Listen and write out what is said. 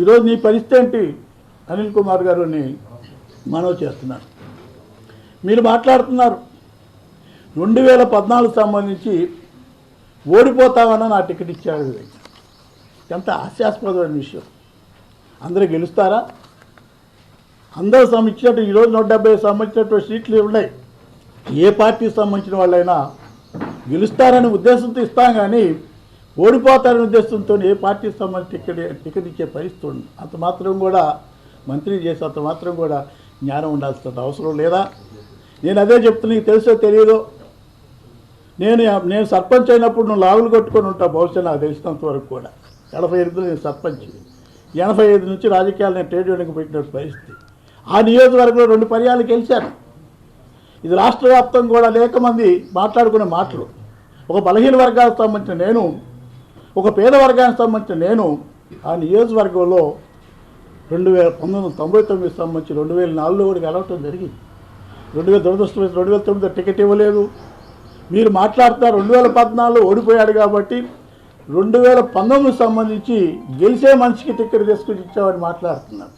ఈరోజు నీ పరిస్థితి ఏంటి? అనిల్ కుమార్ గారిని అని మనవి చేస్తున్నాను మీరు మాట్లాడుతున్నారు. రెండు వేల పద్నాలుగు సంబంధించి ఓడిపోతామని నా టికెట్ ఇచ్చాడు ఎంత హాస్యాస్పదమైన విషయం. అందరూ గెలుస్తారా? అందరూ సంబంధించినట్టు ఈరోజు నూట డెబ్బై సంబంధించినటువంటి సీట్లు ఉన్నాయి. ఏ పార్టీకి సంబంధించిన వాళ్ళైనా గెలుస్తారనే ఉద్దేశంతో ఇస్తాం కానీ ఓడిపోతారనే ఉద్దేశంతో ఏ పార్టీ సంబంధించి టికెట్ టికెట్ ఇచ్చే పరిస్థితి ఉంది అంత మాత్రం కూడా మంత్రి చేసి అంత మాత్రం కూడా జ్ఞానం ఉండాల్సిన అవసరం లేదా? నేను అదే చెప్తున్నా నీకు తెలుసో తెలియదో నేను నేను సర్పంచ్ అయినప్పుడు నువ్వు లాగులు కొట్టుకొని ఉంటావు బహుశా నాకు తెలిసినంత వరకు కూడా. ఎనభై ఎనిమిదిలో నేను సర్పంచ్. ఎనభై ఐదు నుంచి రాజకీయాలు నేను ట్రేడ్ యూనియన్కి పెట్టిన పరిస్థితి. ఆ నియోజకవర్గంలో రెండు పర్యాలు గెలిచాను ఇది రాష్ట్ర వ్యాప్తంగా కూడా అనేక మంది మాట్లాడుకునే మాటలు. ఒక బలహీన వర్గాలకు సంబంధించిన నేను ఒక పేద వర్గానికి సంబంధించిన నేను ఆ నియోజకవర్గంలో రెండు వేల పంతొమ్మిది వందల తొంభై తొమ్మిది సంబంధించి రెండు వేల నాలుగులో కూడా గెలవటం జరిగింది. రెండు వేల దురదృష్టం రెండు వేల తొమ్మిదిలో టికెట్ ఇవ్వలేదు. మీరు మాట్లాడుతున్నారు రెండు వేల పద్నాలుగులో ఓడిపోయాడు కాబట్టి రెండు వేల పంతొమ్మిది సంబంధించి గెలిచే మనిషికి టికెట్ తీసుకొచ్చి ఇచ్చామని మాట్లాడుతున్నారు.